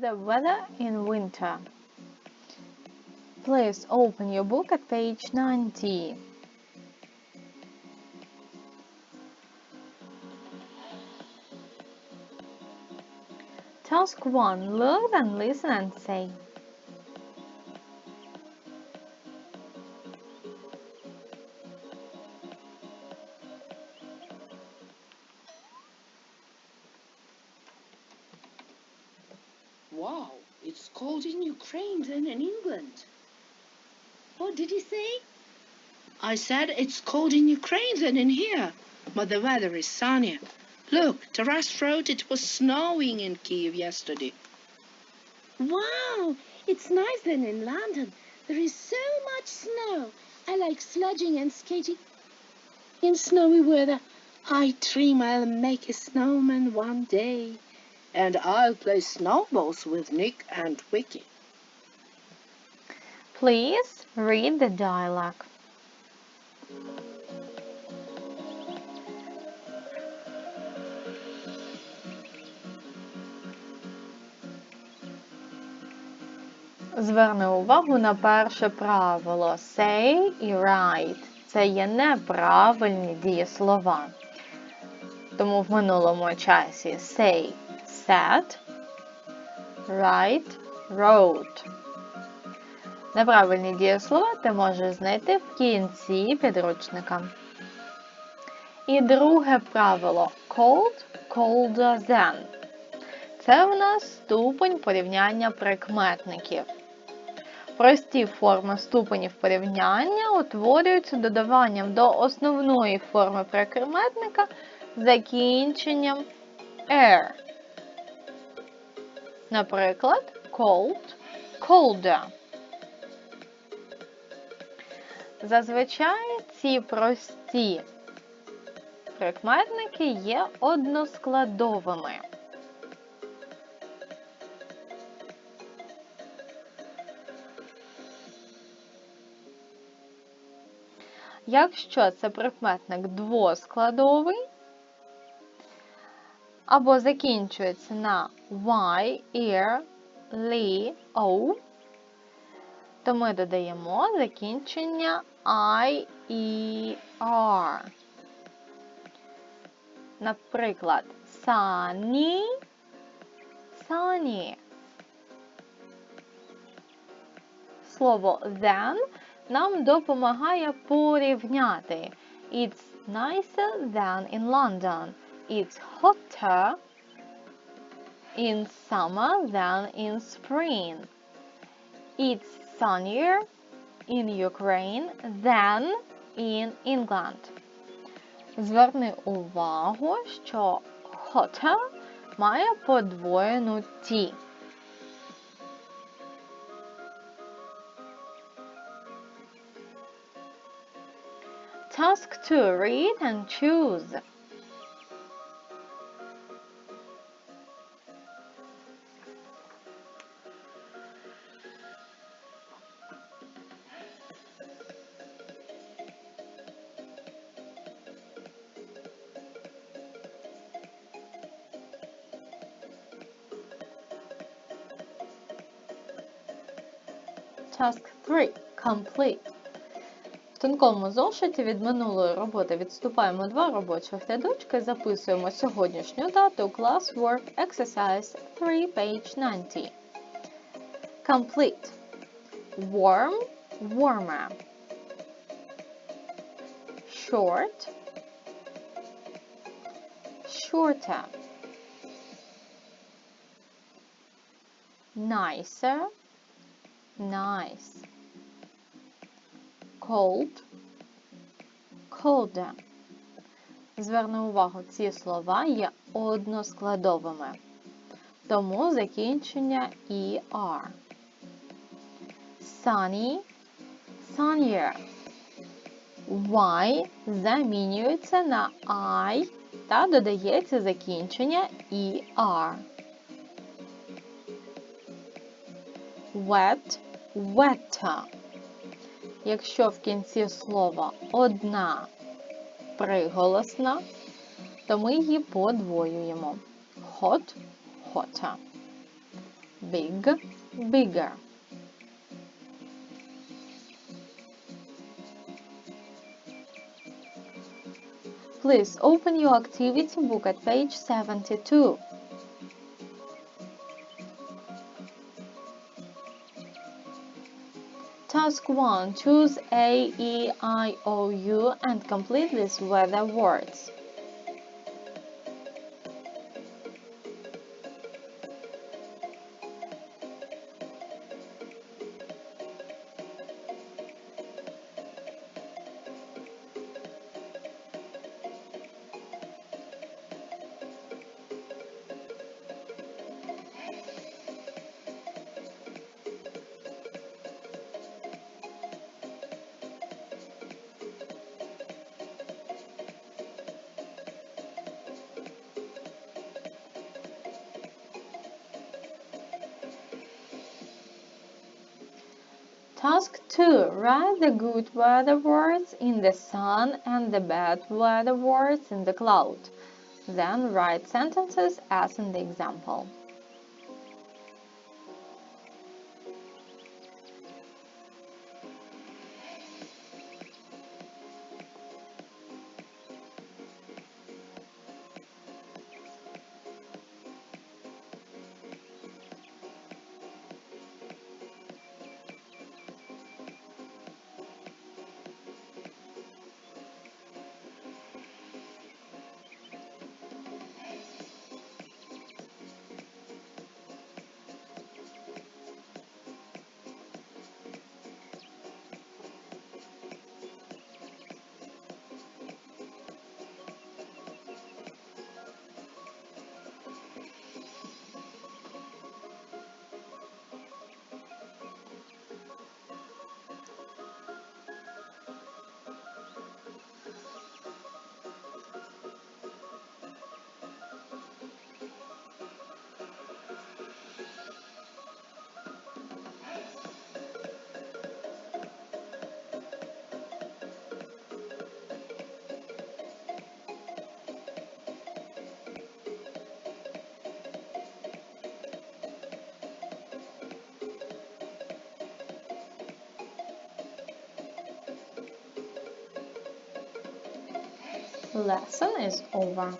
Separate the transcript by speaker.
Speaker 1: The weather in winter. Please open your book at page 90. Task 1. Look and listen and say.
Speaker 2: Wow, it's cold in Ukraine than in England. What did he say? I said it's cold in Ukraine than in here, but the weather is sunny. Look, Taras wrote it was snowing in Kiev yesterday.
Speaker 3: Wow, it's nice than in London. There is so much snow. I like sludging and skating in snowy weather. I dream I'll make a snowman one day.
Speaker 2: And I'll play snowballs with Nick and Vicky.
Speaker 1: Please read the dialogue. Зверни увагу на перше правило say і write. Це є неправильні дієслова. Тому в минулому часі say said, write, wrote. Неправильні дієслова ти можеш знайти в кінці підручника. І друге правило cold, colder than. Це в нас ступень порівняння прикметників. Прості форми ступенів порівняння утворюються додаванням до основної форми прикметника закінченням air. Наприклад, cold, colder. Зазвичай ці прості прикметники є односкладовими. Якщо це прикметник двоскладовий, або закінчується на y, ear, li, o, то ми додаємо закінчення I, E, R. Наприклад, sunny, sunny. Слово then нам допомагає порівняти. It's nicer than in London. It's hotter in summer than in spring. It's sunnier in Ukraine than in England. Зверни увагу, що hotter має подвоєну ті. Task 2. Read and choose. Task 3. Complete. В тонкому зошиті від минулої роботи відступаємо два робочих рядочки, записуємо сьогоднішню дату Classwork Exercise 3, page 90. Complete. Warm, warmer. Short, shorter. Nicer, nice. Cold, colder. Зверни увагу, ці слова є односкладовими, тому закінчення ER. Sunny, sunnier. Y замінюється на I та додається закінчення ER. Wet, wetter. Якщо в кінці слова одна приголосна, то ми її подвоюємо. Hot, hotter. big, bigger. Please open your activity book at page 72. Task 1. Choose A, E, I, O, U and complete these weather words. Task 2. Write the good weather words in the sun and the bad weather words in the cloud. Then write sentences as in the example. Lesson is over.